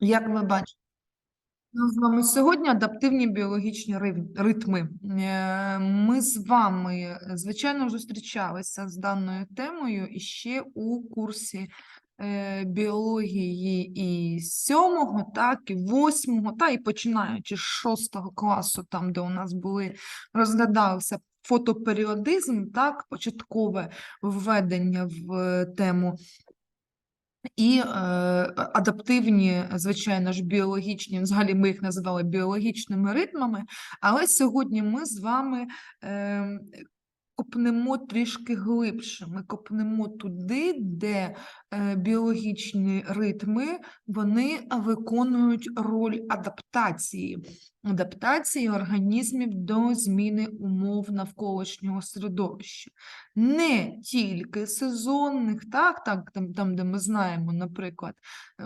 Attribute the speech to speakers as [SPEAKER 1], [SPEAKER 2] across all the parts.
[SPEAKER 1] Як ви бачите, у з вами сьогодні адаптивні біологічні ритми. Е, Ми з вами, звичайно, зустрічалися з даною темою іще у курсі е, біології і сьомого, так, і восьмого, та і починаючи з шостого класу, там, де у нас були, розглядався фотоперіодизм, так, початкове введення в е, тему і е, адаптивні, звичайно ж, біологічні, взагалі ми їх називали біологічними ритмами, але сьогодні ми з вами е, копнемо трішки глибше. Ми копнемо туди, де е, біологічні ритми вони виконують роль адаптації, адаптації організмів до зміни умов навколишнього середовища не тільки сезонних, так, так там, там, де ми знаємо, наприклад,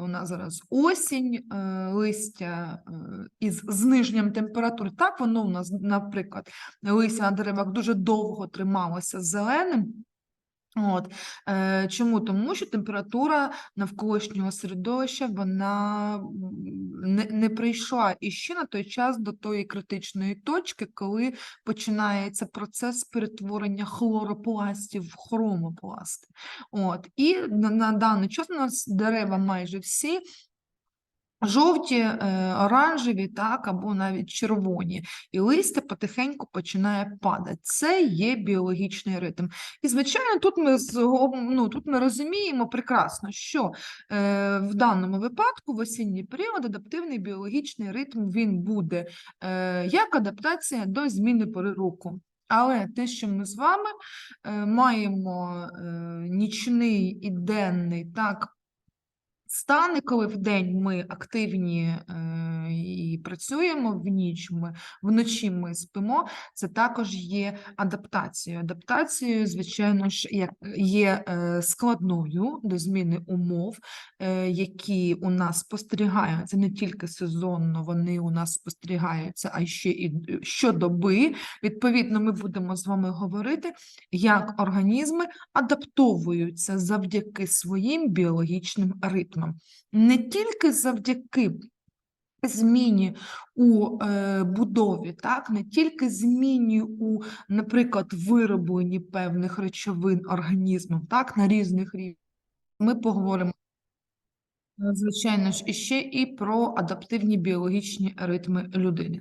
[SPEAKER 1] у нас зараз осінь, е, листя е, із зниженням температури, так воно у нас, наприклад, листя на деревах дуже довго трималося зеленим. От. Е, чому? Тому що температура навколишнього середовища вона не, не прийшла ще на той час до тої критичної точки, коли починається процес перетворення хлоропластів в хромопласти. От. І на, на даний час у нас дерева майже всі Жовті, е, оранжеві, так, або навіть червоні, і листя потихеньку починає падати. Це є біологічний ритм. І, звичайно, тут ми, ну, тут ми розуміємо прекрасно, що е, в даному випадку в осінній період адаптивний біологічний ритм він буде е, як адаптація до зміни пори року. Але те, що ми з вами е, маємо е, нічний і денний так, стани, коли вдень ми активні е, і працюємо, в ніч ми вночі ми спимо, це також є адаптацією. Адаптацією, звичайно ж, як є е, складною до зміни умов, е, які у нас спостерігаються не тільки сезонно, вони у нас спостерігаються, а ще і щодоби. Відповідно, ми будемо з вами говорити, як організми адаптовуються завдяки своїм біологічним ритмам. Не тільки завдяки зміні у е, будові, так, не тільки зміні у, наприклад, виробленні певних речовин організмом, так, на різних рівнях. Ми поговоримо Звичайно ж, іще і про адаптивні біологічні ритми людини.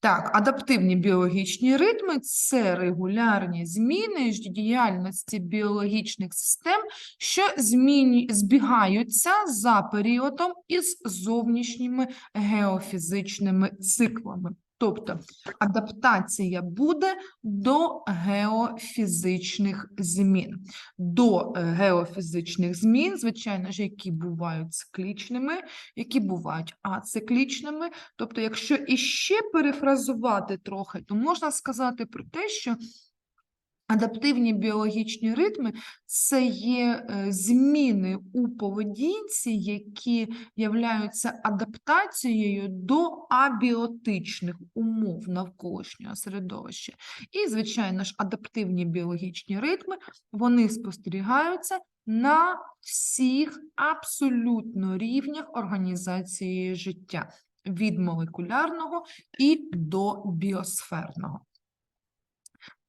[SPEAKER 1] Так, адаптивні біологічні ритми це регулярні зміни діяльності біологічних систем, що зміні, збігаються за періодом із зовнішніми геофізичними циклами. Тобто адаптація буде до геофізичних змін до е, геофізичних змін, звичайно ж, які бувають циклічними, які бувають ациклічними. Тобто, якщо іще перефразувати трохи, то можна сказати про те, що адаптивні біологічні ритми це є е, зміни у поведінці, які являються адаптацією до абіотичних умов навколишнього середовища. І, звичайно ж, адаптивні біологічні ритми вони спостерігаються на всіх абсолютно рівнях організації життя від молекулярного і до біосферного.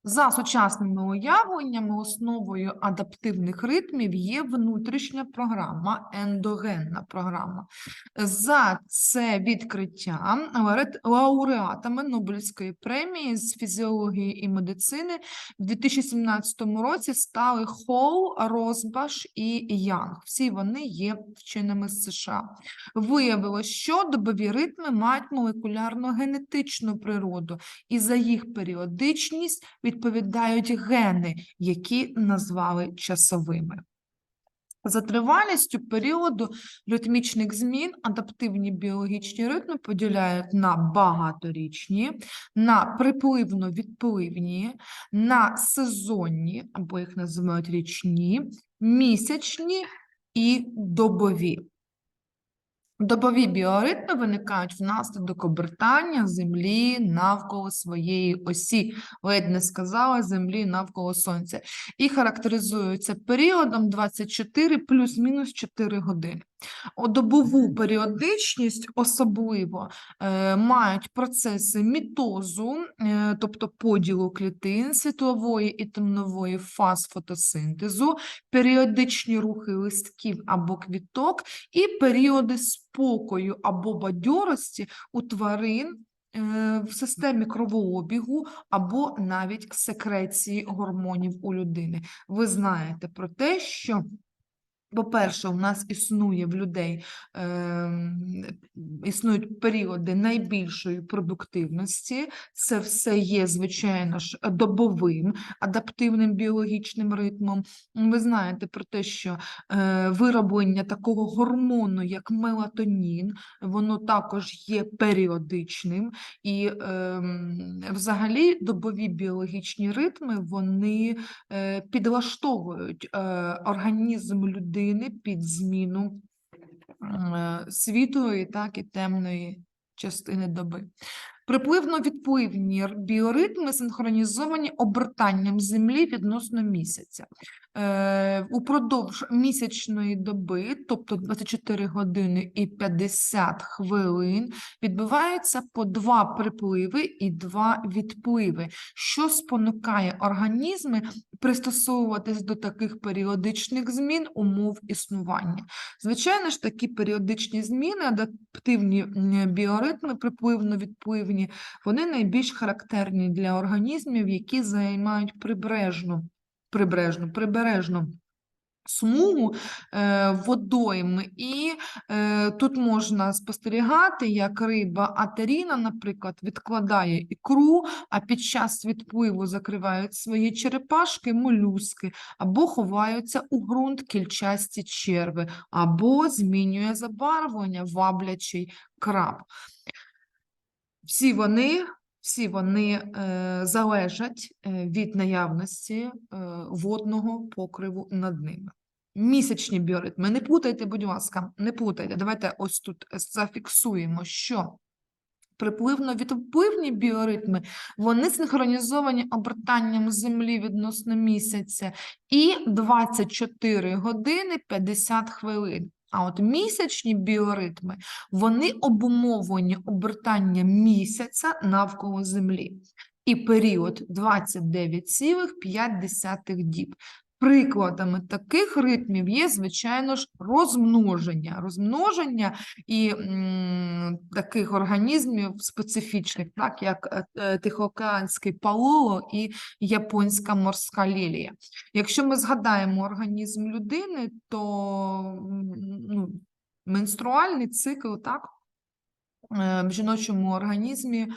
[SPEAKER 1] За сучасними уявленнями, основою адаптивних ритмів є внутрішня програма, ендогенна програма. За це відкриття лауреатами Нобелівської премії з фізіології і медицини в 2017 році стали Холл, Розбаш і Янг. Всі вони є вченими з США. Виявилось, що добові ритми мають молекулярно-генетичну природу, і за їх періодичність відповідають гени, які назвали часовими. За тривалістю періоду ритмічних змін адаптивні біологічні ритми поділяють на багаторічні, на припливно-відпливні, на сезонні, або їх називають річні, місячні і добові. Добові біоритми виникають внаслідок обертання Землі навколо своєї осі, ледь не сказала Землі навколо Сонця, і характеризуються періодом 24 плюс-мінус 4 години. О, Добову періодичність особливо е, мають процеси мітозу, е, тобто поділу клітин світлової і темнової фаз фотосинтезу, періодичні рухи листків або квіток і періоди спокою або бадьорості у тварин е, в системі кровообігу або навіть секреції гормонів у людини. Ви знаєте про те, що по-перше, у нас існує в людей ем, існують періоди найбільшої продуктивності. Це все є, звичайно ж, добовим адаптивним біологічним ритмом. Ви знаєте про те, що е, вироблення такого гормону, як мелатонін, воно також є періодичним, і ем, взагалі добові біологічні ритми вони е, підлаштовують е, організм людини під зміну е, світлої, так і темної частини доби. Припливно-відпливні біоритми синхронізовані обертанням Землі відносно місяця. Е, упродовж місячної доби, тобто 24 години і 50 хвилин, відбувається по два припливи і два відпливи, що спонукає організми пристосовуватись до таких періодичних змін умов існування. Звичайно ж, такі періодичні зміни, адаптивні біоритми, припливно-відпливні, вони найбільш характерні для організмів, які займають прибережну, прибережну, прибережну смугу е, водойми, і е, тут можна спостерігати, як риба атеріна, наприклад, відкладає ікру, а під час відпливу закривають свої черепашки, молюски, або ховаються у ґрунт кільчасті черви, або змінює забарвлення ваблячий краб. Всі вони, всі вони е, залежать е, від наявності е, водного покриву над ними. Місячні біоритми. Не плутайте, будь ласка, не плутайте. Давайте ось тут зафіксуємо, що припливно-відпливні біоритми, вони синхронізовані обертанням Землі відносно місяця і 24 години 50 хвилин. А от місячні біоритми, вони обумовлені обертанням місяця навколо Землі. І період 29,5 діб. Прикладами таких ритмів є, звичайно ж, розмноження. Розмноження і м, таких організмів специфічних, так як е, е, Тихоокеанський палоло і японська морська лілія. Якщо ми згадаємо організм людини, то ну, менструальний цикл, так, е, в жіночому організмі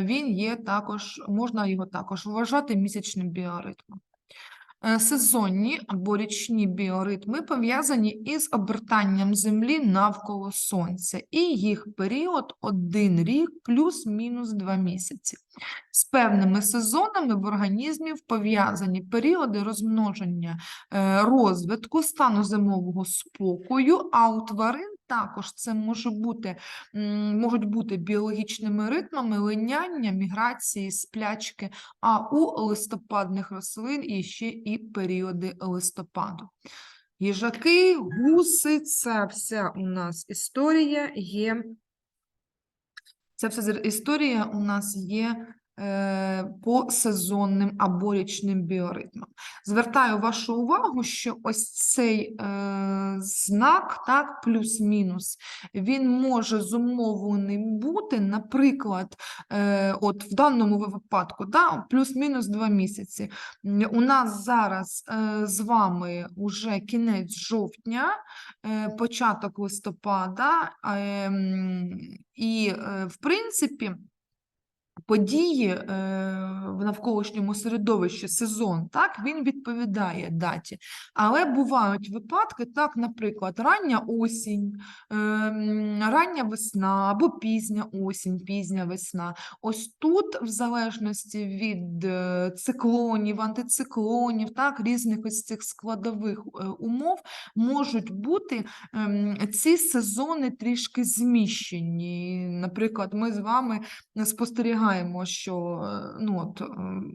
[SPEAKER 1] він є також, можна його також вважати місячним біоритмом. Е, Сезонні або річні біоритми пов'язані із обертанням Землі навколо Сонця, і їх період один рік плюс-мінус два місяці. З певними сезонами в організмів пов'язані періоди розмноження е, розвитку, стану зимового спокою, а у тварин також це може бути, можуть бути біологічними ритмами линяння, міграції, сплячки, а у листопадних рослин і ще і періоди листопаду. Їжаки, гуси, ця вся у нас історія є. Ця вся історія у нас є по сезонним або річним біоритмам. Звертаю вашу увагу, що ось цей е, знак, так, плюс-мінус, він може зумовлений бути, наприклад, е, от в даному випадку, да, плюс-мінус два місяці. У нас зараз е, з вами уже кінець жовтня, е, початок листопада, ем, і, е, в принципі, події е, в навколишньому середовищі, сезон, так, він відповідає даті. Але бувають випадки, так, наприклад, рання осінь, ем, рання весна або пізня осінь, пізня весна. Ось тут, в залежності від е, циклонів, антициклонів, так, різних ось цих складових е, умов, можуть бути ем, ці сезони трішки зміщені. Наприклад, ми з вами спостерігаємо знаємо, що е, ну, от, ем,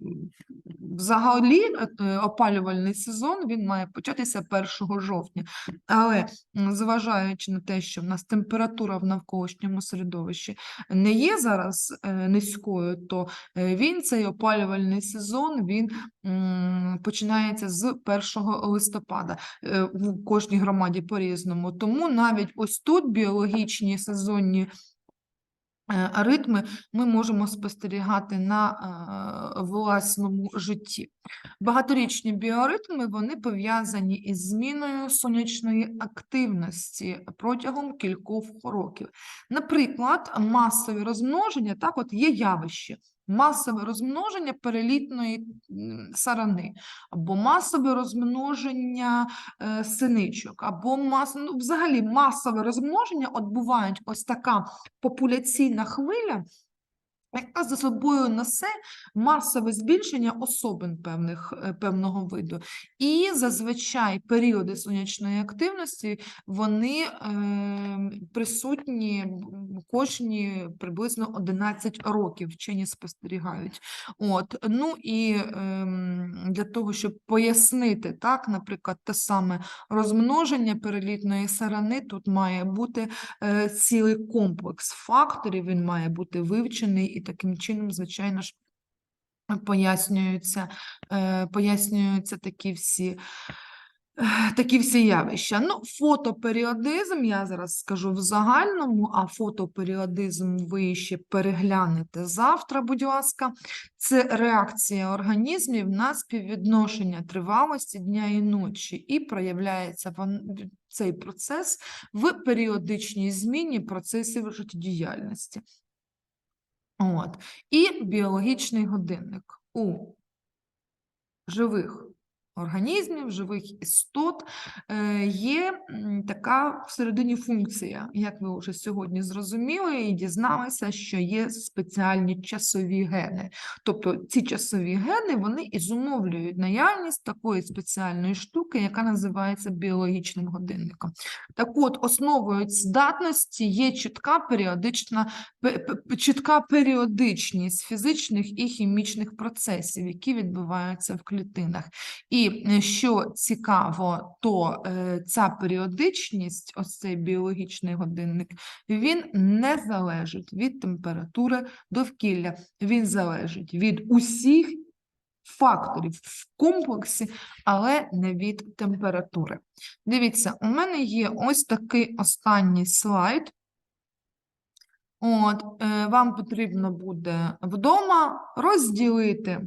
[SPEAKER 1] взагалі е, опалювальний сезон він має початися 1 жовтня. Але зважаючи на те, що в нас температура в навколишньому середовищі не є зараз е, низькою, то він цей опалювальний сезон він починається з 1 листопада в кожній громаді по-різному. Тому навіть ось тут біологічні сезонні е, ритми ми можемо спостерігати на е, власному житті. Багаторічні біоритми вони пов'язані із зміною сонячної активності протягом кількох років. Наприклад, масові розмноження, так, от є явище. Масове розмноження перелітної сарани, або масове розмноження е, синичок, або мас... ну, взагалі масове розмноження от бувають ось така популяційна хвиля, яка за собою несе масове збільшення особин певних, е, певного виду. І зазвичай періоди сонячної активності вони е, присутні кожні приблизно 11 років вчені спостерігають. От, ну і ем, для того, щоб пояснити, так, наприклад, те саме розмноження перелітної сарани, тут має бути е, цілий комплекс факторів, він має бути вивчений, і таким чином, звичайно ж, пояснюються, е, пояснюються такі всі. е, Такі всі явища. Ну, фотоперіодизм, я зараз скажу в загальному, а фотоперіодизм ви ще переглянете завтра, будь ласка. Це реакція організмів на співвідношення тривалості дня і ночі, і проявляється цей процес в періодичній зміні процесів життєдіяльності. От. І біологічний годинник у живих організмів, живих істот е, є така всередині функція, як ви вже сьогодні зрозуміли і дізналися, що є спеціальні часові гени. Тобто ці часові гени вони і зумовлюють наявність такої спеціальної штуки, яка називається біологічним годинником. Так от, основою здатності є чітка періодична пе- пе- чітка періодичність фізичних і хімічних процесів, які відбуваються в клітинах. І е, що цікаво, то е, ця періодичність, ось цей біологічний годинник, він не залежить від температури довкілля, він залежить від усіх факторів в комплексі, але не від температури. Дивіться, у мене є ось такий останній слайд. От, е, вам потрібно буде вдома розділити,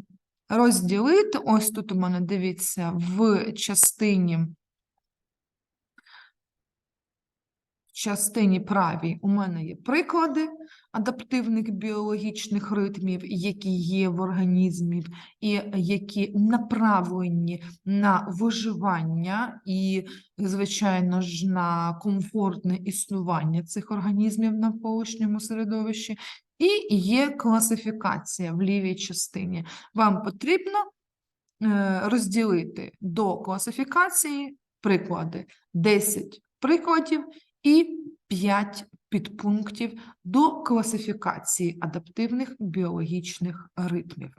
[SPEAKER 1] розділити, ось тут у мене, дивіться, в частині, частині правій у мене є приклади адаптивних біологічних ритмів, які є в організмі, і які направлені на виживання і, звичайно ж, на комфортне існування цих організмів в навколишньому середовищі. І є класифікація в лівій частині. Вам потрібно е, розділити до класифікації приклади 10 прикладів і 5 підпунктів до класифікації адаптивних біологічних ритмів.